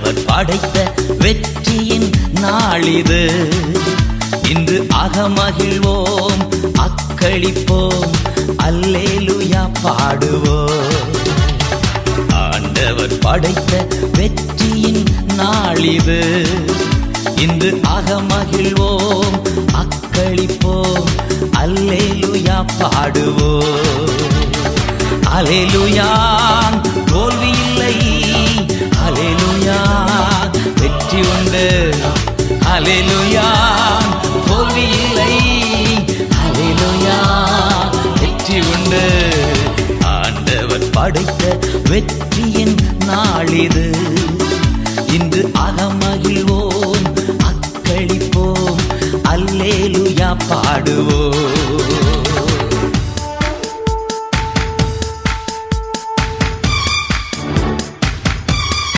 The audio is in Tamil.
ஆண்டவர் படைத்த வெற்றியின் நாளிது இன்று அகமகிழ்வோம் அக்களிப்போம் அல்லேலுயா பாடுவோம். ஆண்டவர் படைத்த வெற்றியின் நாளிது இன்று அகமகிழ்வோம் அக்களிப்போம் அல்லேலுயா பாடுவோம். அலேலுயா அலையிலுயா தோல்வி இல்லை. அலையிலுயா வெற்றி உண்டு. ஆண்டவர் படைத்த வெற்றியின் நாளிது இன்று அகமகிழ்வோம் அக்களிப்போம் அல்லேலுயா பாடுவோம்.